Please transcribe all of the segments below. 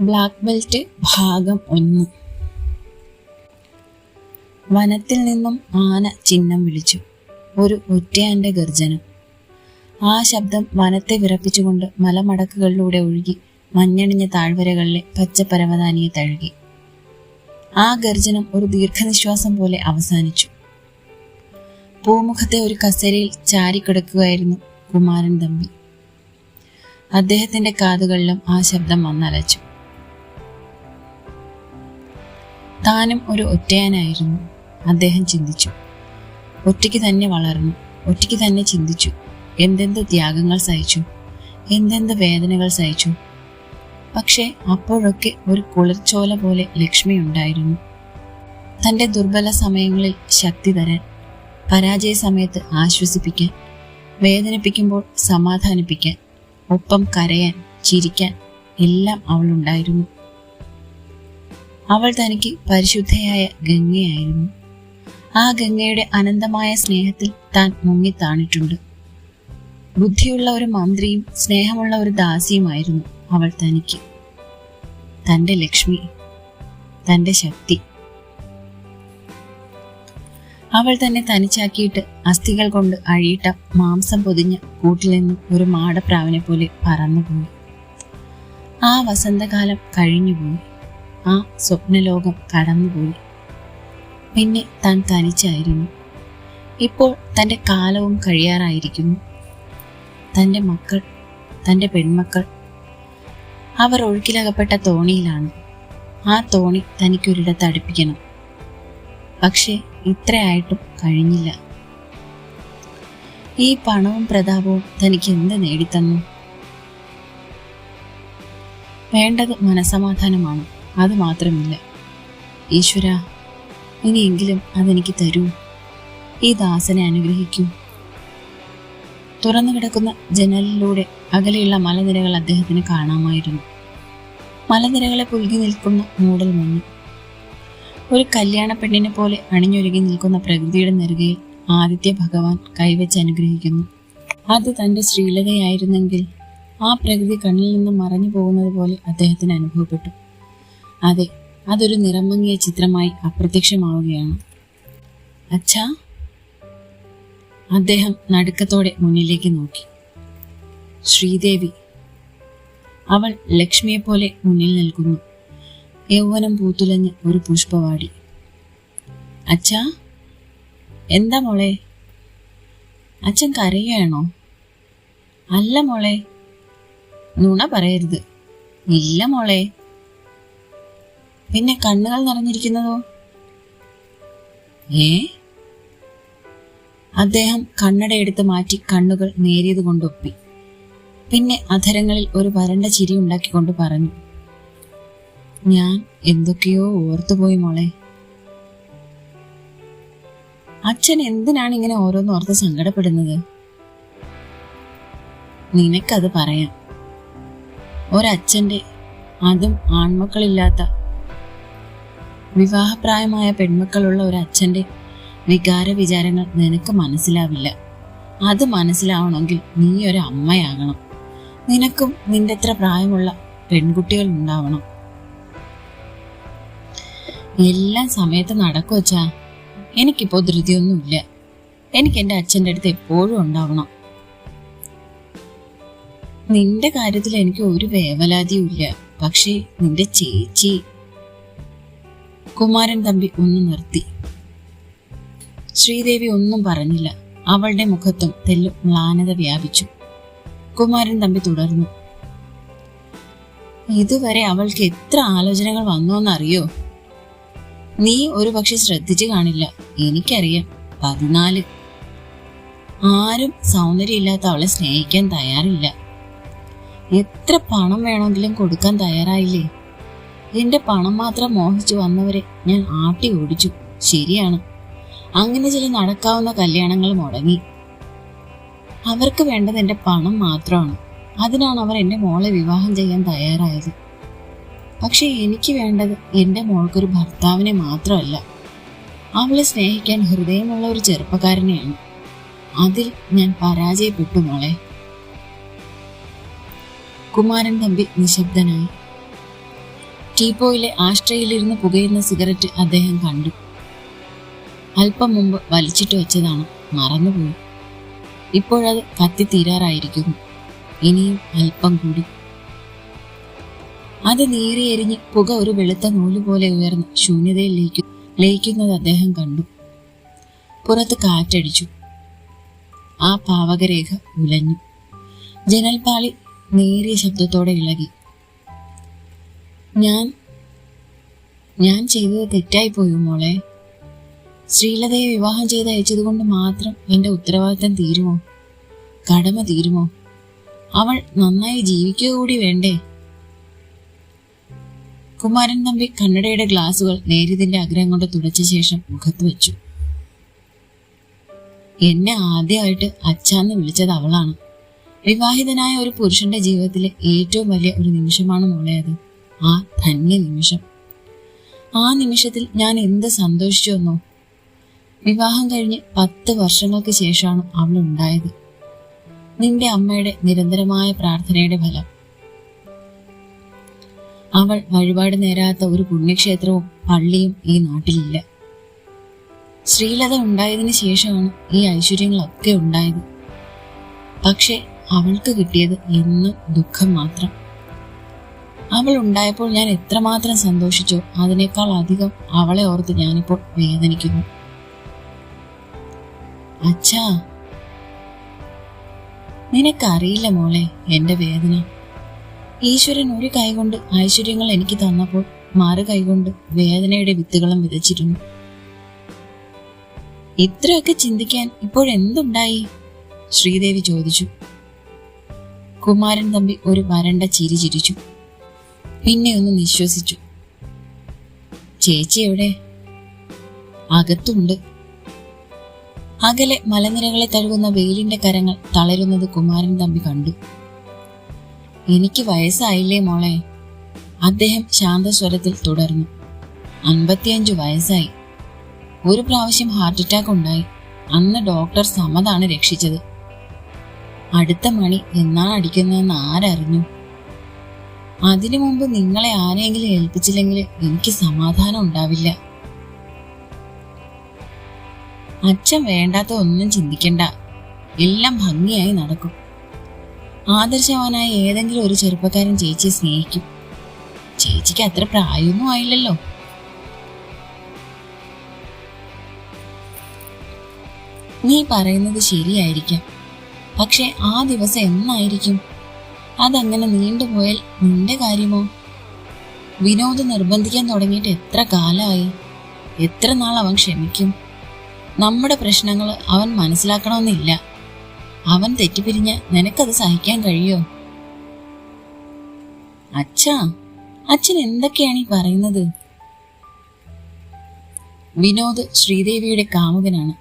Black belt ഭാഗം ഒന്ന്. വനത്തിൽ നിന്നും ആന ചിഹ്നം വിളിച്ചു. ഒരു ഒറ്റയാന്റെ ഗർജനം. ആ ശബ്ദം വനത്തെ വിറപ്പിച്ചുകൊണ്ട് മലമടക്കുകളിലൂടെ ഒഴുകി മഞ്ഞണിഞ്ഞ താഴ്വരകളിലെ പച്ചപ്പരവതാനിയെ തഴുകി. ആ ഗർജനം ഒരു ദീർഘനിശ്വാസം പോലെ അവസാനിച്ചു. പൂമുഖത്തെ ഒരു കസേരയിൽ ചാരിക്കിടക്കുകയായിരുന്നു കുമാരൻ തമ്പി. അദ്ദേഹത്തിന്റെ കാതുകളിലും ആ ശബ്ദം വന്നലച്ചു. താനും ഒരു ഒറ്റയാനായിരുന്നു. അദ്ദേഹം ചിന്തിച്ചു. ഒറ്റയ്ക്ക് തന്നെ വളർന്നു. ഒറ്റയ്ക്ക് തന്നെ ചിന്തിച്ചു. എന്തെന്ത് ത്യാഗങ്ങൾ സഹിച്ചു. എന്തെന്ത് വേദനകൾ സഹിച്ചു. പക്ഷേ അപ്പോഴൊക്കെ ഒരു കുളിർച്ചോല പോലെ ലക്ഷ്മി ഉണ്ടായിരുന്നു. തന്റെ ദുർബല സമയങ്ങളിൽ ശക്തി തരാൻ പരാജയ സമയത്ത് ആശ്വസിപ്പിക്കാൻ വേദനിപ്പിക്കുമ്പോൾ സമാധാനിപ്പിക്കാൻ ഒപ്പം കരയാൻ ചിരിക്കാൻ എല്ലാം അവളുണ്ടായിരുന്നു. അവൾ തനിക്ക് പരിശുദ്ധയായ ഗംഗയായിരുന്നു. ആ ഗംഗയുടെ അനന്തമായ സ്നേഹത്തിൽ താൻ മുങ്ങിത്താണിട്ടുണ്ട്. ബുദ്ധിയുള്ള ഒരു മന്ത്രിയും സ്നേഹമുള്ള ഒരു ദാസിയുമായിരുന്നു അവൾ തനിക്ക്. തന്റെ ലക്ഷ്മി തന്റെ ശക്തി. അവൾ തന്നെ തനിച്ചാക്കിയിട്ട് അസ്ഥികൾ കൊണ്ട് അഴിയിട്ട മാംസം പൊതിഞ്ഞ കൂട്ടിൽ നിന്നും ഒരു മാടപ്രാവിനെ പോലെ പറന്നുപോയി. ആ വസന്തകാലം കഴിഞ്ഞുപോയി. ആ സ്വപ്നലോകം കടന്നുപോയി. പിന്നെ താൻ തനിച്ചായിരുന്നു. ഇപ്പോൾ തന്റെ കാലവും കഴിയാറായിരിക്കുന്നു. തന്റെ മക്കൾ തന്റെ പെൺമക്കൾ അവർ ഒഴുക്കിലകപ്പെട്ട തോണിയിലാണ്. ആ തോണി തനിക്കൊരിടത്ത് അടുപ്പിക്കണം. പക്ഷേ ഇത്രയായിട്ടും കഴിഞ്ഞില്ല. ഈ പണവും പ്രതാപവും തനിക്ക് എന്ത് നേടിത്തന്നു? വേണ്ടത് മനസമാധാനമാണ് അത് മാത്രമില്ല. ഈശ്വര ഇനിയെങ്കിലും അതെനിക്ക് തരൂ. ഈ ദാസനെ അനുഗ്രഹിക്കൂ. തുറന്നു കിടക്കുന്ന ജനലിലൂടെ അകലെയുള്ള മലനിരകൾ അദ്ദേഹത്തിന് കാണാമായിരുന്നു. മലനിരകളെ പുൽകി നിൽക്കുന്ന മൂടൽ മഞ്ഞ്. ഒരു കല്യാണ പെണ്ണിനെ പോലെ അണിഞ്ഞൊരുങ്ങി നിൽക്കുന്ന പ്രകൃതിയുടെ നെറുകയിൽ ആദിത്യ ഭഗവാൻ കൈവച്ച് അനുഗ്രഹിക്കുന്നു. അത് തന്റെ ശ്രീലതയായിരുന്നെങ്കിൽ ആ പ്രകൃതി കണ്ണിൽ നിന്ന് മറഞ്ഞു പോകുന്നത് പോലെ അദ്ദേഹത്തിന് അനുഭവപ്പെട്ടു. അതെ അതൊരു നിറമങ്ങിയ ചിത്രമായി അപ്രത്യക്ഷമാവുകയാണ്. അച്ഛാ. അദ്ദേഹം നടുക്കത്തോടെ മുന്നിലേക്ക് നോക്കി. ശ്രീദേവി. അവൾ ലക്ഷ്മിയെപ്പോലെ മുന്നിൽ നിൽക്കുന്നു. യൗവനം പൂത്തുലഞ്ഞ് ഒരു പുഷ്പവാടി. അച്ഛാ. എന്താ മോളെ? അച്ഛൻ കരയുകയാണോ? അല്ല മോളെ. നുണ പറയരുത്. ഇല്ല മോളെ. പിന്നെ കണ്ണുകൾ നിറഞ്ഞിരിക്കുന്നതോ? ഏ? അദ്ദേഹം കണ്ണടയെടുത്ത് മാറ്റി കണ്ണുകൾ നേരിയത് കൊണ്ടൊപ്പി. പിന്നെ അധരങ്ങളിൽ ഒരു വരണ്ട ചിരി ഉണ്ടാക്കിക്കൊണ്ട് പറഞ്ഞു. ഞാൻ എന്തൊക്കെയോ ഓർത്തുപോയി മോളെ. അച്ഛൻ എന്തിനാണ് ഇങ്ങനെ ഓരോന്ന് ഓർത്ത് സങ്കടപ്പെടുന്നത്? നിനക്കത് പറയാം. ഒരച്ഛന്റെ അതും ആൺമക്കളില്ലാത്ത വിവാഹപ്രായമായ പെൺമക്കളുള്ള ഒരു അച്ഛന്റെ വികാര വിചാരങ്ങൾ നിനക്ക് മനസ്സിലാവില്ല. അത് മനസ്സിലാവണമെങ്കിൽ നീ ഒരു അമ്മയാകണം. നിനക്കും നിന്റെ അത്ര പ്രായമുള്ള പെൺകുട്ടികൾ ഉണ്ടാവണം. എല്ലാം സമയത്ത് നടക്കുവച്ചാ എനിക്കിപ്പോ ധൃതിയൊന്നുമില്ല. എനിക്ക് എന്റെ അച്ഛന്റെ അടുത്ത് എപ്പോഴും ഉണ്ടാവണം. നിന്റെ കാര്യത്തിൽ എനിക്ക് ഒരു വേവലാതിയും ഇല്ല പക്ഷേ നിന്റെ ചേച്ചി കുമാരൻ തമ്പി ഒന്ന് നിർത്തി. ശ്രീദേവി ഒന്നും പറഞ്ഞില്ല. അവളുടെ മുഖത്തും തെല്ലു മ്ലാനത വ്യാപിച്ചു. കുമാരൻ തമ്പി തുടർന്നു. ഇതുവരെ അവൾക്ക് എത്ര ആലോചനകൾ വന്നോന്നറിയോ? നീ ഒരു പക്ഷെ ശ്രദ്ധിച്ചു കാണില്ല. എനിക്കറിയാം. പതിനാല്. ആരും സൗന്ദര്യമില്ലാത്ത അവളെ സ്നേഹിക്കാൻ തയ്യാറില്ല. എത്ര പണം വേണമെങ്കിലും കൊടുക്കാൻ തയ്യാറായില്ലേ? എന്റെ പണം മാത്രം മോഹിച്ചു വന്നവരെ ഞാൻ ആട്ടി ഓടിച്ചു. ശരിയാണ്. അങ്ങനെ ചില നടക്കാവുന്ന കല്യാണങ്ങൾ മുടങ്ങി. അവർക്ക് വേണ്ടത് എന്റെ പണം മാത്രമാണ്. അതിനാണ് അവർ എന്റെ മോളെ വിവാഹം ചെയ്യാൻ തയ്യാറായത്. പക്ഷെ എനിക്ക് വേണ്ടത് എന്റെ മോൾക്കൊരു ഭർത്താവിനെ മാത്രമല്ല. അവളെ സ്നേഹിക്കാൻ ഹൃദയമുള്ള ഒരു ചെറുപ്പക്കാരനെയാണ്. അതിൽ ഞാൻ പരാജയപ്പെട്ടു മോളെ. കുമാരൻ തമ്പി നിശബ്ദനായി. ടീപ്പോയിലെ ആശ്രയിലിരുന്ന് പുകയുന്ന സിഗരറ്റ് അദ്ദേഹം കണ്ടു. അല്പം മുമ്പ് വലിച്ചിട്ട് വെച്ചതാണ്. മറന്നുപോയി. ഇപ്പോഴത് കത്തിത്തീരാറായിരിക്കുന്നു. ഇനിയും അല്പം കൂടി. അത് നീറിയെരിഞ്ഞ് പുക ഒരു വെളുത്ത നൂൽ പോലെ ഉയർന്ന് ശൂന്യതയിൽ ലയിക്കു ലയിക്കുന്നത് അദ്ദേഹം കണ്ടു. പുറത്ത് കാറ്റടിച്ചു. ആ പാവകരേഖ ഉലഞ്ഞു. ജനൽപാളി നേരിയ ശബ്ദത്തോടെ ഇളകി. ഞാൻ ഞാൻ ചെയ്തത് തെറ്റായി പോയി മോളെ? ശ്രീലതയെ വിവാഹം ചെയ്ത് അയച്ചതുകൊണ്ട് മാത്രം എന്റെ ഉത്തരവാദിത്തം തീരുമോ? കടമ തീരുമോ? അവൾ നന്നായി ജീവിക്കുക കൂടി വേണ്ടേ? കുമാരൻ തമ്പി കണ്ണടയുടെ ഗ്ലാസുകൾ നേരിതിന്റെ ആഗ്രഹം കൊണ്ട് തുടച്ച ശേഷം മുഖത്ത് വെച്ചു. എന്നെ ആദ്യമായിട്ട് അച്ഛാന്ന് വിളിച്ചത് അവളാണ്. വിവാഹിതനായ ഒരു പുരുഷന്റെ ജീവിതത്തിലെ ഏറ്റവും വലിയ ഒരു നിമിഷമാണ് മോളെ അത്. ആ ധന്യ നിമിഷം. ആ നിമിഷത്തിൽ ഞാൻ എന്ത് സന്തോഷിച്ചു എന്നോ വിവാഹം കഴിഞ്ഞ് പത്ത് വർഷങ്ങൾക്ക് ശേഷമാണ് അവൾ ഉണ്ടായത്. നിന്റെ അമ്മയുടെ നിരന്തരമായ പ്രാർത്ഥനയുടെ ഫലം. അവൾ വഴിപാട് നേരാത്ത ഒരു പുണ്യക്ഷേത്രവും പള്ളിയും ഈ നാട്ടിലില്ല. ശ്രീലത ഉണ്ടായതിനു ശേഷമാണ് ഈ ഐശ്വര്യങ്ങളൊക്കെ ഉണ്ടായത്. പക്ഷെ അവൾക്ക് കിട്ടിയത് എന്നും ദുഃഖം മാത്രം. അവൾ ഉണ്ടായപ്പോൾ ഞാൻ എത്രമാത്രം സന്തോഷിച്ചു അതിനേക്കാൾ അധികം അവളെ ഓർത്ത് ഞാനിപ്പോൾ വേദനിക്കുന്നു. അച്ഛാ നിനക്കറിയില്ല മോളെ എന്റെ വേദന. ഈശ്വരൻ ഒരു കൈകൊണ്ട് ഐശ്വര്യങ്ങൾ എനിക്ക് തന്നപ്പോൾ മറു കൈകൊണ്ട് വേദനയുടെ വിത്തുകളും വിതച്ചിരുന്നു. ഇത്രയൊക്കെ ചിന്തിക്കാൻ ഇപ്പോഴെന്തുണ്ടായി ശ്രീദേവി ചോദിച്ചു. കുമാരൻ തമ്പി ഒരു വരണ്ട ചിരി ചിരിച്ചു. പിന്നെ ഒന്ന് നിശ്വസിച്ചു. ചേച്ചി എവിടെ? അകത്തുണ്ട്. അകലെ മലനിരകളെ തഴുകുന്ന വെയിലിന്റെ കരങ്ങൾ തളരുന്നത് കുമാരൻ തമ്പി കണ്ടു. എനിക്ക് വയസ്സായില്ലേ മോളെ? അദ്ദേഹം ശാന്തസ്വരത്തിൽ തുടർന്നു. അൻപത്തിയഞ്ചു വയസ്സായി. ഒരു പ്രാവശ്യം ഹാർട്ട് അറ്റാക്ക് ഉണ്ടായി. അന്ന് ഡോക്ടർ സമതാണ് രക്ഷിച്ചത്. അടുത്ത മണി എന്നാണ് അടിക്കുന്നതെന്ന് ആരറിഞ്ഞു? അതിനു മുമ്പ് നിങ്ങളെ ആരെങ്കിലും ഏൽപ്പിച്ചില്ലെങ്കിൽ എനിക്ക് സമാധാനം ഉണ്ടാവില്ല. അച്ഛൻ വേണ്ടാത്ത ഒന്നും ചിന്തിക്കണ്ട. എല്ലാം ഭംഗിയായി നടക്കും. ആദർശവാനായ ഏതെങ്കിലും ഒരു ചെറുപ്പക്കാരൻ ചേച്ചിയെ സ്നേഹിക്കും. ചേച്ചിക്ക് അത്ര പ്രായമൊന്നും ആയില്ലല്ലോ. നീ പറയുന്നത് ശരിയായിരിക്കാം. പക്ഷെ ആ ദിവസം എന്നായിരിക്കും? അതങ്ങനെ നീണ്ടുപോയാൽ നിന്റെ കാര്യമോ? വിനോദ് നിർബന്ധിക്കാൻ തുടങ്ങിയിട്ട് എത്ര കാലമായി? എത്ര നാൾ അവൻ ക്ഷമിക്കും? നമ്മുടെ പ്രശ്നങ്ങൾ അവൻ മനസ്സിലാക്കണമെന്നില്ല. അവൻ തെറ്റിപ്പിരിഞ്ഞ് നിനക്കത് സഹിക്കാൻ കഴിയോ? അച്ഛാ അച്ഛൻ എന്തൊക്കെയാണ് ഈ പറയുന്നത്? വിനോദ് ശ്രീദേവിയുടെ കാമുകനാണ്.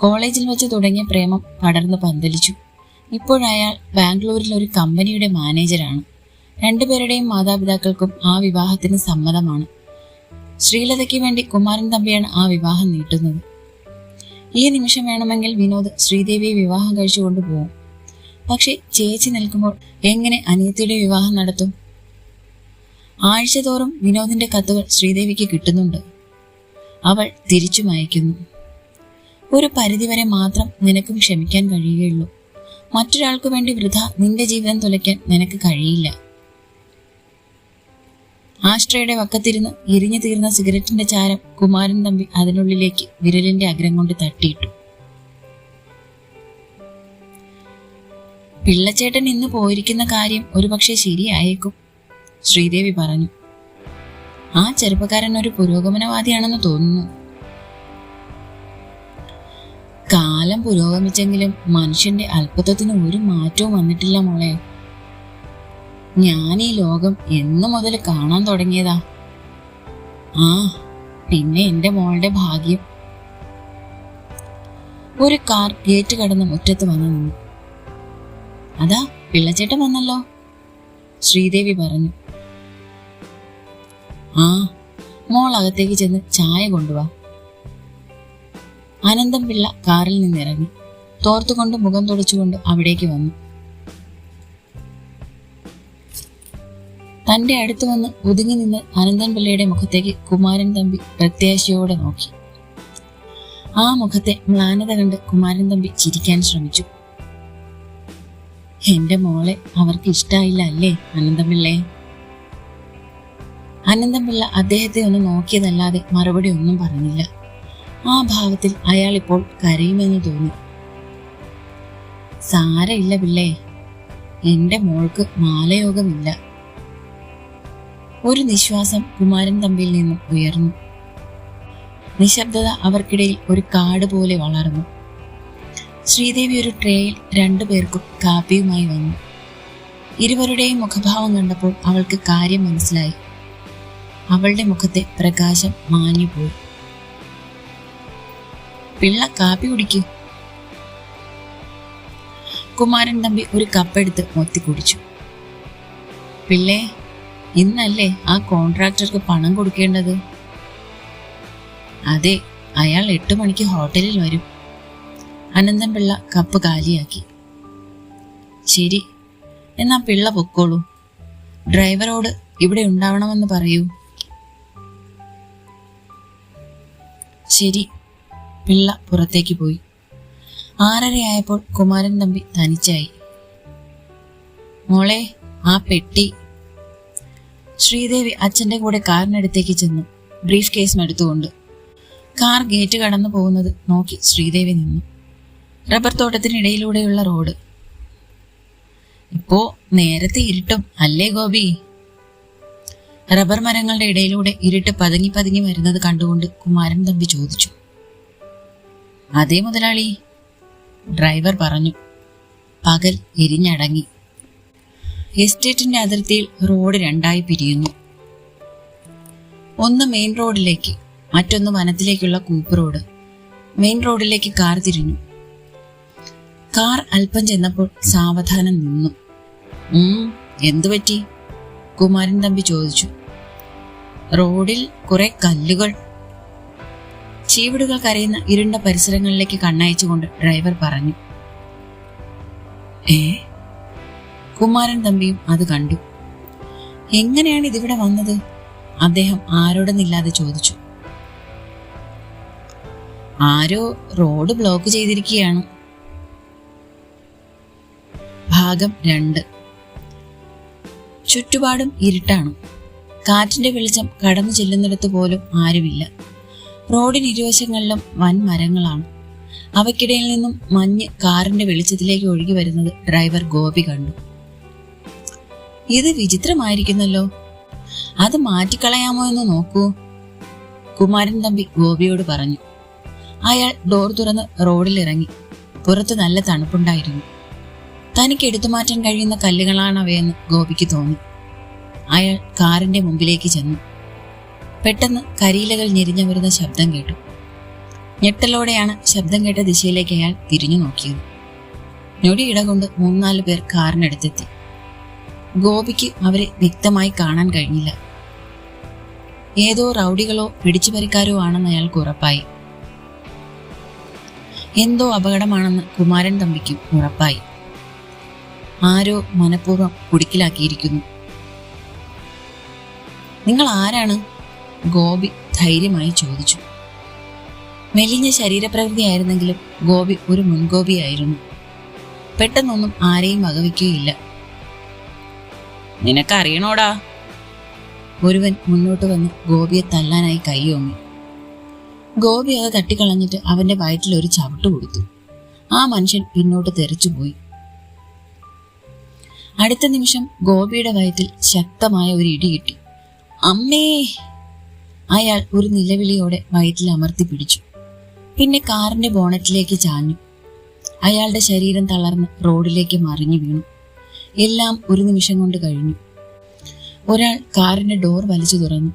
കോളേജിൽ വെച്ച് തുടങ്ങിയ പ്രേമം പടർന്ന് പന്തലിച്ചു. ഇപ്പോഴയാൾ ബാംഗ്ലൂരിൽ ഒരു കമ്പനിയുടെ മാനേജരാണ്. രണ്ടുപേരുടെയും മാതാപിതാക്കൾക്കും ആ വിവാഹത്തിന് സമ്മതമാണ്. ശ്രീലതയ്ക്ക് വേണ്ടി കുമാരൻ തമ്പിയാണ് ആ വിവാഹം നീട്ടുന്നത്. ഈ നിമിഷം വേണമെങ്കിൽ വിനോദ് ശ്രീദേവിയെ വിവാഹം കഴിച്ചുകൊണ്ട് കൊണ്ടുപോകും. പക്ഷെ ചേച്ചി നിൽക്കുമ്പോൾ എങ്ങനെ അനിയത്തിയുടെ വിവാഹം നടത്തും? ആഴ്ചതോറും വിനോദിന്റെ കത്തുകൾ ശ്രീദേവിക്ക് കിട്ടുന്നുണ്ട്. അവൾ തിരിച്ചും അയക്കുന്നു ഒരു പരിധിവരെ മാത്രം നിനക്കും ക്ഷമിക്കാൻ കഴിയുകയുള്ളൂ. മറ്റൊരാൾക്ക് വേണ്ടി വൃഥ നിന്റെ ജീവിതം തുലയ്ക്കാൻ നിനക്ക് കഴിയില്ല. ആശ്രയുടെ വക്കത്തിരുന്ന് എരിഞ്ഞു തീർന്ന സിഗരറ്റിന്റെ ചാരം കുമാരൻ തമ്പി അതിനുള്ളിലേക്ക് വിരലിന്റെ അഗ്രം കൊണ്ട് തട്ടിയിട്ടു. പിള്ളച്ചേട്ടൻ ഇന്ന് പോയിരിക്കുന്ന കാര്യം ഒരുപക്ഷെ ശരിയായേക്കും ശ്രീദേവി പറഞ്ഞു. ആ ചെറുപ്പക്കാരൻ ഒരു പുരോഗമനവാദിയാണെന്ന് തോന്നുന്നു. കാലം പുരോഗമിച്ചെങ്കിലും മനുഷ്യന്റെ അല്പത്വത്തിന് ഒരു മാറ്റവും വന്നിട്ടില്ല മോളെ. ഞാൻ ഈ ലോകം എന്നു മുതൽ കാണാൻ തുടങ്ങിയതാ. ആ പിന്നെ എന്റെ മോളുടെ ഭാഗ്യം. ഒരു കാർ ഗേറ്റ് കടന്ന് മുറ്റത്ത് വന്നു നിന്നു. അതാ പിള്ളച്ചേട്ടൻ വന്നല്ലോ ശ്രീദേവി പറഞ്ഞു. ആ മോൾ അകത്തേക്ക് ചെന്ന് ചായ കൊണ്ടുവാ. അനന്തം പിള്ള കാറിൽ നിന്നിറങ്ങി തോർത്തുകൊണ്ട് മുഖം തുടച്ചുകൊണ്ട് അവിടേക്ക് വന്നു. തന്റെ അടുത്ത് വന്ന് ഒതുങ്ങി നിന്ന് അനന്തൻ പിള്ളയുടെ മുഖത്തേക്ക് കുമാരൻ തമ്പി പ്രത്യാശയോടെ നോക്കി. ആ മുഖത്തെ മ്ലാനത കണ്ട് കുമാരൻ തമ്പി ചിരിക്കാൻ ശ്രമിച്ചു. എന്റെ മോളെ അവർക്ക് ഇഷ്ടായില്ല അല്ലേ അനന്തപിള്ളേ അനന്തപിള്ള അദ്ദേഹത്തെ ഒന്ന് നോക്കിയതല്ലാതെ മറുപടി ഒന്നും പറഞ്ഞില്ല. ആ ഭാവത്തിൽ അയാൾ ഇപ്പോൾ കരയുമെന്ന് തോന്നി. സാരയില്ല പിള്ളേ. എന്റെ മോൾക്ക് മാലയോഗമില്ല. ഒരു നിശ്വാസം കുമാരൻ തമ്പിൽ നിന്നും ഉയർന്നു. നിശബ്ദത അവർക്കിടയിൽ ഒരു കാട് പോലെ വളർന്നു. ശ്രീദേവി ഒരു ട്രേയിൽ രണ്ടു പേർക്കും കാപ്പിയുമായി വന്നു. ഇരുവരുടെയും മുഖഭാവം കണ്ടപ്പോൾ അവൾക്ക് കാര്യം മനസ്സിലായി. അവളുടെ മുഖത്തെ പ്രകാശം മാഞ്ഞുപോയി. പിള്ള കാപ്പി കുടിക്കൂ. കുമാരൻ തമ്പി ഒരു കപ്പെടുത്ത് മൊത്തി കുടിച്ചു. പിള്ളേ ഇന്നല്ലേ ആ കോൺട്രാക്ടർക്ക് പണം കൊടുക്കേണ്ടത്? അതെ അയാൾ എട്ട് മണിക്ക് ഹോട്ടലിൽ വരും. അനന്തൻ പിള്ള കപ്പ് കാലിയാക്കി. ശരി എന്നാ പിള്ള പൊക്കോളൂ. ഡ്രൈവറോട് ഇവിടെ ഉണ്ടാവണമെന്ന് പറയൂ. ശരി. പിള്ള പുറത്തേക്ക് പോയി. ആറരയായപ്പോൾ കുമാരൻ തമ്പി തനിച്ചായി. മോളെ ആ പെട്ടി. ശ്രീദേവി അച്ഛന്റെ കൂടെ കാറിനടുത്തേക്ക് ചെന്നു. ബ്രീഫ് കേസും എടുത്തുകൊണ്ട്. കാർ ഗേറ്റ് കടന്നു പോകുന്നത് നോക്കി ശ്രീദേവി നിന്നു. റബ്ബർ തോട്ടത്തിനിടയിലൂടെയുള്ള റോഡ്. ഇപ്പോ നേരത്തെ ഇരുട്ടും അല്ലേ ഗോപി? റബ്ബർ മരങ്ങളുടെ ഇടയിലൂടെ ഇരുട്ട് പതുങ്ങി പതുങ്ങി വരുന്നത് കണ്ടുകൊണ്ട് കുമാരൻ തമ്പി ചോദിച്ചു. അതേ മുതലാളി. ഡ്രൈവർ പറഞ്ഞു. പകൽ എരിഞ്ഞടങ്ങി. എസ്റ്റേറ്റിന്റെ അതിർത്തിയിൽ റോഡ് രണ്ടായി പിരിയുന്നു. ഒന്ന് മെയിൻ റോഡിലേക്ക് മറ്റൊന്ന് വനത്തിലേക്കുള്ള കൂപ്പ് റോഡ്. മെയിൻ റോഡിലേക്ക് കാർ തിരിഞ്ഞു. കാർ അല്പം ചെന്നപ്പോൾ സാവധാനം നിന്നു. എന്തു പറ്റി? കുമാരൻ തമ്പി ചോദിച്ചു. റോഡിൽ കുറെ കല്ലുകൾ ചീവിടുകൾ കരയുന്ന ഇരുണ്ട പരിസരങ്ങളിലേക്ക് കണ്ണയച്ചുകൊണ്ട് ഡ്രൈവർ പറഞ്ഞു ഏ കുമാരൻ തമ്പിയും അത് കണ്ടു. എങ്ങനെയാണ് ഇതിവിടെ വന്നത്? അദ്ദേഹം ആരോടെന്നില്ലാതെ ചോദിച്ചു. ആരോ റോഡ് ബ്ലോക്ക് ചെയ്തിരിക്കുകയാണ്. ഭാഗം രണ്ട്. ചുറ്റുപാടും ഇരുട്ടാണ്. കാറ്റിന്റെ വെളിച്ചം കടന്നു ചെല്ലുന്നിടത്ത് പോലും ആരുമില്ല. റോഡിന് ഇരുവശങ്ങളിലും വൻ മരങ്ങളാണ്. അവയ്ക്കിടയിൽ നിന്നും മഞ്ഞ് കാറിന്റെ വെളിച്ചത്തിലേക്ക് ഒഴുകി വരുന്നത് ഡ്രൈവർ ഗോപി കണ്ടു. ഇത് വിചിത്രമായിരിക്കുന്നല്ലോ. അത് മാറ്റിക്കളയാമോ എന്ന് നോക്കൂ. കുമാരൻ തമ്പി ഗോപിയോട് പറഞ്ഞു. അയാൾ ഡോർ തുറന്ന് റോഡിലിറങ്ങി. പുറത്ത് നല്ല തണുപ്പുണ്ടായിരുന്നു. തനിക്ക് എടുത്തു മാറ്റാൻ കഴിയുന്ന കല്ലുകളാണവയെന്ന് ഗോപിക്ക് തോന്നി. അയാൾ കാറിന്റെ മുമ്പിലേക്ക് ചെന്നു. പെട്ടെന്ന് കരിയിലകൾ ഞെരിഞ്ഞു വരുന്ന ശബ്ദം കേട്ടു. ഞെട്ടലോടെയാണ് ശബ്ദം കേട്ട ദിശയിലേക്ക് അയാൾ തിരിഞ്ഞു നോക്കിയത്. ഞൊടിയിട കൊണ്ട് മൂന്നാൽ പേർ കാറിനടുത്തെത്തി. ഗോപിക്ക് അവരെ വ്യക്തമായി കാണാൻ കഴിഞ്ഞില്ല. ഏതോ റൗഡികളോ പിടിച്ചുപറിക്കാരോ ആണെന്ന് അയാൾക്ക് ഉറപ്പായി. എന്തോ അപകടമാണെന്ന് കുമാരൻ തമ്പിക്കും ഉറപ്പായി. ആരോ മനഃപൂർവം കുടുക്കിലാക്കിയിരിക്കുന്നു. നിങ്ങൾ ആരാണ്? ഗോപി ധൈര്യമായി ചോദിച്ചു. മെലിഞ്ഞ ശരീരപ്രകൃതിയായിരുന്നെങ്കിലും ഗോപി ഒരു മുൻഗോപിയായിരുന്നു. പെട്ടെന്നൊന്നും ആരെയും വകവയ്ക്കുകയില്ല നിനക്കറിയണോടാ? ഒരുവൻ മുന്നോട്ട് വന്ന് ഗോപിയെ തല്ലാനായി കൈയോങ്ങി ഗോപി അത് തട്ടിക്കളഞ്ഞിട്ട് അവന്റെ വയറ്റിൽ ഒരു ചവിട്ട് കൊടുത്തു. ആ മനുഷ്യൻ പിന്നോട്ട് തെറിച്ചുപോയി അടുത്ത നിമിഷം ഗോപിയുടെ വയറ്റിൽ ശക്തമായ ഒരു ഇടി കിട്ടി. അമ്മേ! അയാൾ ഒരു നിലവിളിയോടെ വയറ്റിൽ അമർത്തി പിടിച്ചു. പിന്നെ കാറിന്റെ ബോണറ്റിലേക്ക് ചാഞ്ഞു. അയാളുടെ ശരീരം തളർന്ന് റോഡിലേക്ക് മറിഞ്ഞു വീണു. എല്ലാം ഒരു നിമിഷം കൊണ്ട് കഴിഞ്ഞു. ഒരാൾ കാറിന്റെ ഡോർ വലിച്ചു തുറന്നു.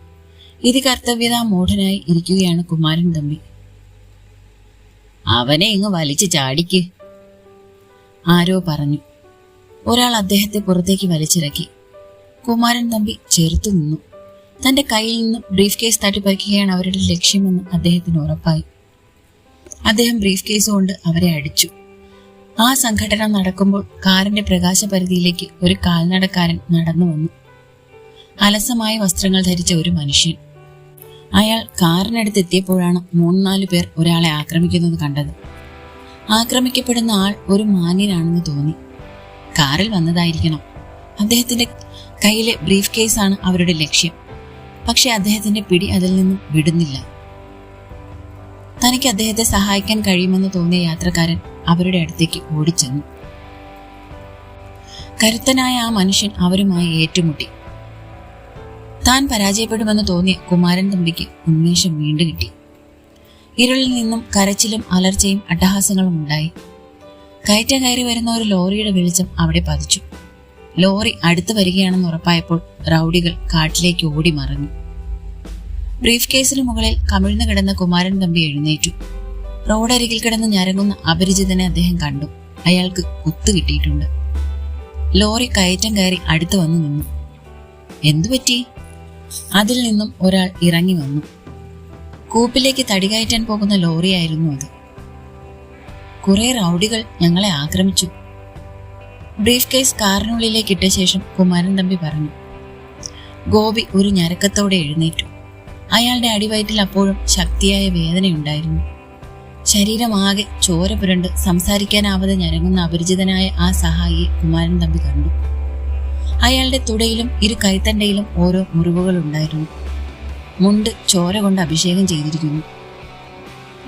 ഇത് കർത്തവ്യതാ മൂഢനായി ഇരിക്കുകയാണ് കുമാരൻ തമ്പി. അവനെ ഇങ്ങ് വലിച്ചു ചാടിക്ക്. ആരോ പറഞ്ഞു. ഒരാൾ അദ്ദേഹത്തെ പുറത്തേക്ക് വലിച്ചിറക്കി. കുമാരൻ തമ്പി ചെറുത്തു നിന്നു. തന്റെ കയ്യിൽ നിന്ന് ബ്രീഫ് കേസ് തട്ടിപ്പറിക്കുകയാണ് അവരുടെ ലക്ഷ്യമെന്ന് അദ്ദേഹത്തിന് ഉറപ്പായി. അദ്ദേഹം ബ്രീഫ് കേസ് കൊണ്ട് അവരെ അടിച്ചു. ആ സംഘടന നടക്കുമ്പോൾ കാറിന്റെ പ്രകാശപരിധിയിലേക്ക് ഒരു കാൽനടക്കാരൻ നടന്നു വന്നു. അലസമായ വസ്ത്രങ്ങൾ ധരിച്ച ഒരു മനുഷ്യൻ. അയാൾ കാറിനടുത്ത് എത്തിയപ്പോഴാണ് മൂന്നാലു പേർ ഒരാളെ ആക്രമിക്കുന്നത് കണ്ടത്. ആക്രമിക്കപ്പെടുന്ന ആൾ ഒരു മാന്യനാണെന്ന് തോന്നി. കാറിൽ വന്നതായിരിക്കണം. അദ്ദേഹത്തിന്റെ കയ്യിലെ ബ്രീഫ് കേസാണ് അവരുടെ ലക്ഷ്യം. പക്ഷെ അദ്ദേഹത്തിന്റെ പിടി അതിൽ നിന്നും വിടുന്നില്ല. തനിക്ക് അദ്ദേഹത്തെ സഹായിക്കാൻ കഴിയുമെന്ന് തോന്നിയ യാത്രക്കാരൻ അവരുടെ അടുത്തേക്ക് ഓടിച്ചെന്നു. കരുത്തനായ ആ മനുഷ്യൻ അവരുമായി ഏറ്റുമുട്ടി. താൻ പരാജയപ്പെടുമെന്ന് തോന്നിയ കുമാരൻ തമ്പിക്ക് ഉന്മേഷം വീണ്ടു കിട്ടി. ഇരുളിൽ നിന്നും കരച്ചിലും അലർച്ചയും അട്ടഹാസങ്ങളും ഉണ്ടായി. കയറ്റം കയറി വരുന്ന ഒരു ലോറിയുടെ വെളിച്ചം അവിടെ പതിച്ചു. ലോറി അടുത്തു വരികയാണെന്ന് ഉറപ്പായപ്പോൾ റൗഡികൾ കാട്ടിലേക്ക് ഓടി മറഞ്ഞു. ബ്രീഫ് കേസിന് മുകളിൽ കമിഴ്ന്നു കിടന്ന കുമാരൻ തമ്പി എഴുന്നേറ്റു. റോഡരികിൽ കിടന്ന് ഞരങ്ങുന്ന അപരിചിതനെ അദ്ദേഹം കണ്ടു. അയാൾക്ക് കുത്തു കിട്ടിയിട്ടുണ്ട്. ലോറി കയറ്റം കയറി അടുത്തു വന്നു നിന്നു. എന്തുപറ്റി അതിൽ നിന്നും ഒരാൾ ഇറങ്ങി വന്നു. കൂപ്പിലേക്ക് തടി കയറ്റാൻ പോകുന്ന ലോറിയായിരുന്നു അത്. കുറെ റൗഡികൾ ഞങ്ങളെ ആക്രമിച്ചു. ബ്രീഫ് കേസ് കാറിനുള്ളിലേക്ക് ഇട്ട ശേഷം കുമാരൻ തമ്പി പറഞ്ഞു ഗോപി ഒരു ഞരക്കത്തോടെ എഴുന്നേറ്റു. അയാളുടെ അടിവയറ്റിൽ അപ്പോഴും ശക്തിയായ വേദനയുണ്ടായിരുന്നു. ശരീരമാകെ ചോര പുരണ്ട് സംസാരിക്കാനാവാതെ ഞരങ്ങുന്ന അപരിചിതനായ ആ സഹായിയെ കുമാരൻ തമ്പി കണ്ടു. അയാളുടെ തുടയിലും ഇരു കൈത്തണ്ടയിലും ഓരോ മുറിവുകൾ ഉണ്ടായിരുന്നു. മുണ്ട് ചോര കൊണ്ട് അഭിഷേകം ചെയ്തിരിക്കുന്നു.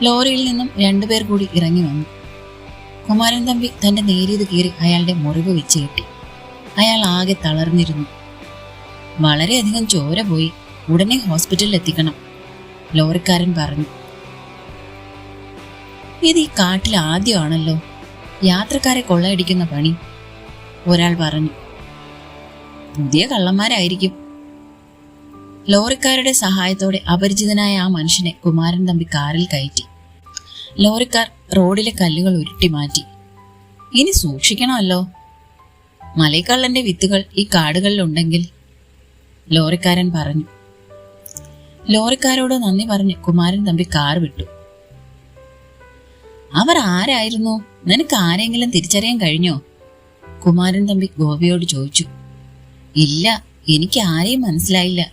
ലോറിയിൽ നിന്നും രണ്ടുപേർ കൂടി ഇറങ്ങി വന്നു. കുമാരൻ തമ്പി തന്റെ നേരിയത് കീറി അയാളുടെ മുറിവ് വെച്ച് കെട്ടി. അയാൾ ആകെ തളർന്നിരുന്നു. വളരെയധികം ചോര പോയി. ഉടനെ ഹോസ്പിറ്റലിൽ എത്തിക്കണം ലോറിക്കാരൻ പറഞ്ഞു. ഇത് ഈ കാട്ടിൽ ആദ്യമാണല്ലോ. യാത്രക്കാരെ കൊള്ളയടിക്കുന്ന പണി ഒരാൾ പറഞ്ഞു. പുതിയ കള്ളന്മാരായിരിക്കും. ലോറിക്കാരുടെ സഹായത്തോടെ അപരിചിതനായ ആ മനുഷ്യനെ കുമാരൻ തമ്പി കാറിൽ കയറ്റി. ലോറിക്കാർ റോഡിലെ കല്ലുകൾ ഉരുട്ടി മാറ്റി. ഇനി സൂക്ഷിക്കണമല്ലോ. മലൈക്കള്ളന്റെ വിത്തുകൾ ഈ കാടുകളിലുണ്ടെങ്കിൽ ലോറിക്കാരൻ പറഞ്ഞു. ലോറിക്കാരോട് നന്ദി പറഞ്ഞ് കുമാരൻ തമ്പി കാർ വിട്ടു. അവർ ആരായിരുന്നു? നിനക്ക് ആരെങ്കിലും തിരിച്ചറിയാൻ കഴിഞ്ഞോ? കുമാരൻ തമ്പി ഗോപിയോട് ചോദിച്ചു. ഇല്ല എനിക്ക് ആരെയും മനസ്സിലായില്ല.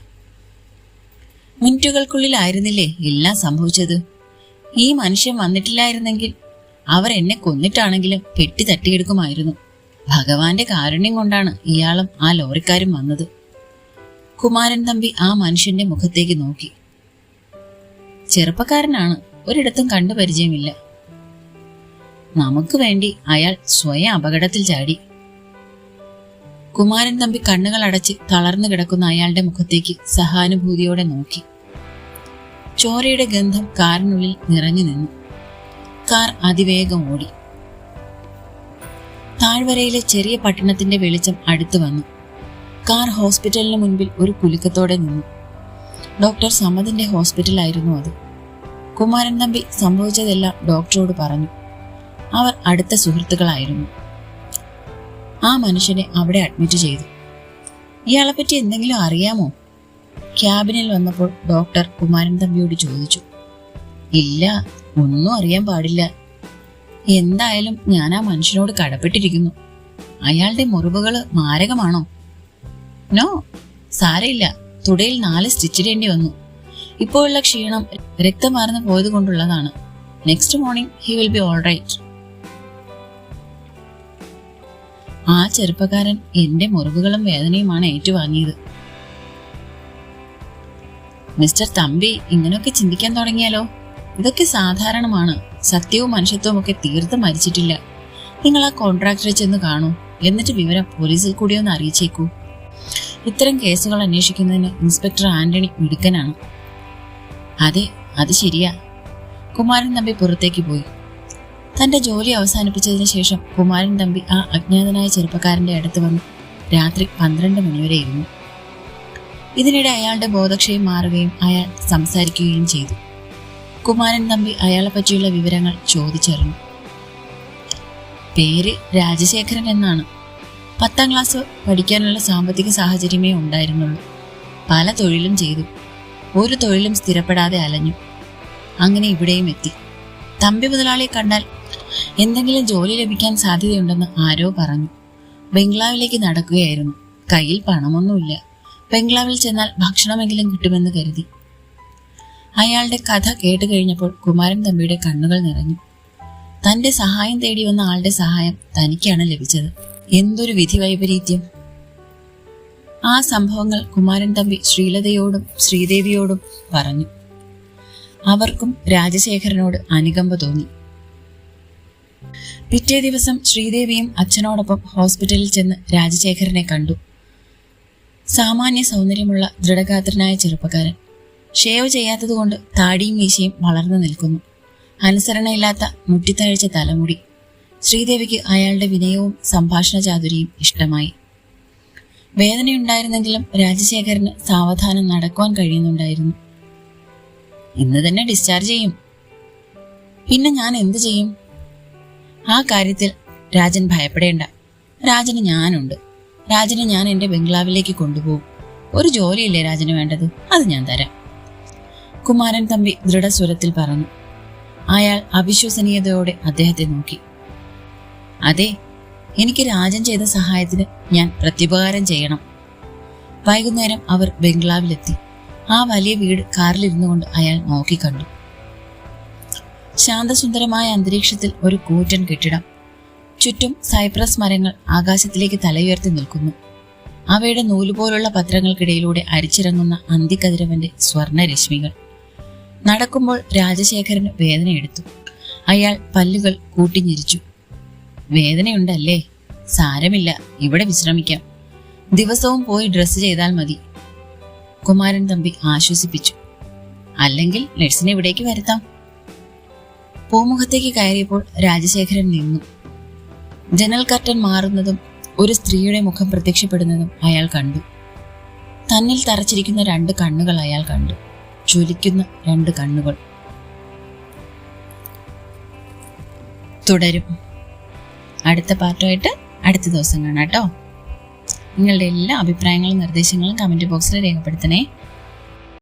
മിനിറ്റുകൾക്കുള്ളിലായിരുന്നില്ലേ എല്ലാം സംഭവിച്ചത്? ഈ മനുഷ്യൻ വന്നിട്ടില്ലായിരുന്നെങ്കിൽ അവർ എന്നെ കൊന്നിട്ടാണെങ്കിലും പെട്ടി തട്ടിയെടുക്കുമായിരുന്നു. ഭഗവാന്റെ കാരുണ്യം കൊണ്ടാണ് ഇയാളും ആ ലോറിക്കാരും വന്നത്. കുമാരൻ തമ്പി ആ മനുഷ്യന്റെ മുഖത്തേക്ക് നോക്കി. ചെറുപ്പക്കാരനാണ് ഒരിടത്തും കണ്ടു പരിചയമില്ല. നമുക്ക് വേണ്ടി അയാൾ സ്വയം അപകടത്തിൽ ചാടി. കുമാരൻ തമ്പി കണ്ണുകൾ അടച്ച് തളർന്നു കിടക്കുന്ന അയാളുടെ മുഖത്തേക്ക് സഹാനുഭൂതിയോടെ നോക്കി. ചോരയുടെ ഗന്ധം കാറിനുള്ളിൽ നിറഞ്ഞു നിന്നു. കാർ അതിവേഗം ഓടി. താഴ്വരയിലെ ചെറിയ പട്ടണത്തിന്റെ വെളിച്ചം അടുത്തു വന്നു. കാർ ഹോസ്പിറ്റലിന് മുൻപിൽ ഒരു കുലുക്കത്തോടെ നിന്നു. ഡോക്ടർ സമദിന്റെ ഹോസ്പിറ്റലായിരുന്നു അത്. കുമാരൻ തമ്പി സംഭവിച്ചതെല്ലാം ഡോക്ടറോട് പറഞ്ഞു. അവർ അടുത്ത സുഹൃത്തുക്കളായിരുന്നു. ആ മനുഷ്യനെ അവിടെ അഡ്മിറ്റ് ചെയ്തു. ഇയാളെപ്പറ്റി എന്തെങ്കിലും അറിയാമോ? ക്യാബിനിൽ വന്നപ്പോൾ ഡോക്ടർ കുമാരൻ തമ്പിയോട് ചോദിച്ചു ഇല്ല ഒന്നും അറിയാൻ പാടില്ല. എന്തായാലും ഞാൻ ആ മനുഷ്യനോട് കടപ്പെട്ടിരിക്കുന്നു. അയാളുടെ മുറിവുകൾ മാരകമാണോ? നോ സാരയില്ല തുടയിൽ നാല് സ്റ്റിച്ചിടേണ്ടി വന്നു. ഇപ്പോഴുള്ള ക്ഷീണം രക്തമാർന്ന് പോയത് കൊണ്ടുള്ളതാണ്. Next morning he will be all right. ആ ചെറുപ്പക്കാരൻ എന്റെ മുറിവുകളും വേദനയുമാണ് ഏറ്റുവാങ്ങിയത്. മിസ്റ്റർ തമ്പി ഇങ്ങനെയൊക്കെ ചിന്തിക്കാൻ തുടങ്ങിയാലോ? ഇതൊക്കെ സാധാരണമാണ്. സത്യവും മനുഷ്യത്വവും ഒക്കെ തീർത്ത് മരിച്ചിട്ടില്ല. നിങ്ങൾ ആ കോൺട്രാക്ടറെ ചെന്ന് കാണൂ. എന്നിട്ട് വിവരം പോലീസിൽ കൂടി ഒന്ന് അറിയിച്ചേക്കൂ. ഇത്തരം കേസുകൾ അന്വേഷിക്കുന്നതിന് ഇൻസ്പെക്ടർ ആന്റണി മിടുക്കനാണ്. അതെ അത് ശരിയാ. കുമാരൻ തമ്പി പുറത്തേക്ക് പോയി. തന്റെ ജോലി അവസാനിപ്പിച്ചതിന് ശേഷം കുമാരൻ തമ്പി ആ അജ്ഞാതനായ ചെറുപ്പക്കാരന്റെ അടുത്ത് വന്ന് രാത്രി പന്ത്രണ്ട് മണിവരെ ഇരുന്നു. ഇതിനിടെ അയാളുടെ ബോധക്ഷയം മാറുകയും അയാൾ സംസാരിക്കുകയും ചെയ്തു. കുമാരൻ തമ്പി അയാളെ പറ്റിയുള്ള വിവരങ്ങൾ ചോദിച്ചറിഞ്ഞു. പേര് രാജശേഖരൻ എന്നാണ്. പത്താം ക്ലാസ് പഠിക്കാനുള്ള സാമ്പത്തിക സാഹചര്യമേ ഉണ്ടായിരുന്നുള്ളൂ. പല തൊഴിലും ചെയ്തു. ഒരു തൊഴിലും സ്ഥിരപ്പെടാതെ അലഞ്ഞു. അങ്ങനെ ഇവിടെയും എത്തി. തമ്പി മുതലാളിയെ കണ്ടാൽ എന്തെങ്കിലും ജോലി ലഭിക്കാൻ സാധ്യതയുണ്ടെന്ന് ആരോ പറഞ്ഞു. ബംഗ്ലാവിലേക്ക് നടക്കുകയായിരുന്നു. കയ്യിൽ പണമൊന്നുമില്ല. ബംഗ്ലാവിൽ ചെന്നാൽ ഭക്ഷണമെങ്കിലും കിട്ടുമെന്ന് കരുതി. അയാളുടെ കഥ കേട്ട് കഴിഞ്ഞപ്പോൾ കുമാരൻ തമ്പിയുടെ കണ്ണുകൾ നിറഞ്ഞു. തന്റെ സഹായം തേടി വന്ന ആളുടെ സഹായം തനിക്കാണ് ലഭിച്ചത്. എന്തൊരു വിധി വൈപരീത്യം. ആ സംഭവങ്ങൾ കുമാരൻ തമ്പി ശ്രീലതയോടും ശ്രീദേവിയോടും പറഞ്ഞു. അവർക്കും രാജശേഖരനോട് അനുകമ്പ തോന്നി. പിറ്റേ ദിവസം ശ്രീദേവിയും അച്ഛനോടൊപ്പം ഹോസ്പിറ്റലിൽ ചെന്ന് രാജശേഖരനെ കണ്ടു. സാമാന്യ സൗന്ദര്യമുള്ള ദൃഢഗാത്രനായ ചെറുപ്പക്കാരൻ. ഷേവ് ചെയ്യാത്തതുകൊണ്ട് താടിയും മീശയും വളർന്നു നിൽക്കുന്നു. അനുസരണയില്ലാത്ത മുട്ടിത്തഴച്ച തലമുടി. ശ്രീദേവിക്ക് അയാളുടെ വിനയവും സംഭാഷണ ചാതുരിയും ഇഷ്ടമായി. വേദനയുണ്ടായിരുന്നെങ്കിലും രാജശേഖരന് സാവധാനം നടക്കുവാൻ കഴിയുന്നുണ്ടായിരുന്നു. ഇന്ന് തന്നെ ഡിസ്ചാർജ് ചെയ്യും. പിന്നെ ഞാൻ എന്തു ചെയ്യും? ആ കാര്യത്തിൽ രാജൻ ഭയപ്പെടേണ്ട. രാജന് ഞാനുണ്ട്. രാജനെ ഞാൻ എന്റെ ബംഗ്ലാവിലേക്ക് കൊണ്ടുപോകും. ഒരു ജോലിയില്ലേ രാജന് വേണ്ടത്? അത് ഞാൻ തരാം. കുമാരൻ തമ്പി ദൃഢസ്വരത്തിൽ പറഞ്ഞു. അയാൾ അവിശ്വസനീയതയോടെ അദ്ദേഹത്തെ നോക്കി. അതെ എനിക്ക് രാജൻ ചെയ്ത സഹായത്തിന് ഞാൻ പ്രത്യുപകാരം ചെയ്യണം. വൈകുന്നേരം അവർ ബംഗ്ലാവിലെത്തി. ആ വലിയ വീട് കാറിലിരുന്നു കൊണ്ട് അയാൾ നോക്കിക്കണ്ടു ശാന്തസുന്ദരമായ അന്തരീക്ഷത്തിൽ ഒരു കൂറ്റൻ കെട്ടിടം. ചുറ്റും സൈപ്രസ് മരങ്ങൾ ആകാശത്തിലേക്ക് തലയുയർത്തി നിൽക്കുന്നു. അവയുടെ നൂലുപോലുള്ള പത്രങ്ങൾക്കിടയിലൂടെ അരിച്ചിറങ്ങുന്ന അന്തിക്കതിരവന്റെ സ്വർണരശ്മികൾ. നടക്കുമ്പോൾ രാജശേഖരന് വേദനയെടുത്തു അയാൾ പല്ലുകൾ കൂട്ടിഞ്ഞിരിച്ചു. വേദനയുണ്ടല്ലേ? സാരമില്ല ഇവിടെ വിശ്രമിക്കാം. ദിവസവും പോയി ഡ്രസ്സ് ചെയ്താൽ മതി. കുമാരൻ തമ്പി ആശ്വസിപ്പിച്ചു. അല്ലെങ്കിൽ നഴ്സിനെ ഇവിടേക്ക് വരുത്താം. പൂമുഖത്തേക്ക് കയറിയപ്പോൾ രാജശേഖരൻ നിന്നു. ജനൽ കർട്ടൻ മാറുന്നതും ഒരു സ്ത്രീയുടെ മുഖം പ്രത്യക്ഷപ്പെടുന്നതും അയാൾ കണ്ടു. തന്നിൽ തറച്ചിരിക്കുന്ന രണ്ട് കണ്ണുകൾ അയാൾ കണ്ടു. ചൊലിക്കുന്ന രണ്ട് കണ്ണുകൾ. തുടരും. അടുത്ത പാർട്ടുമായിട്ട് അടുത്ത ദിവസം കാണാം കേട്ടോ. നിങ്ങളുടെ എല്ലാ അഭിപ്രായങ്ങളും നിർദ്ദേശങ്ങളും കമന്റ് ബോക്സിൽ രേഖപ്പെടുത്തണേ.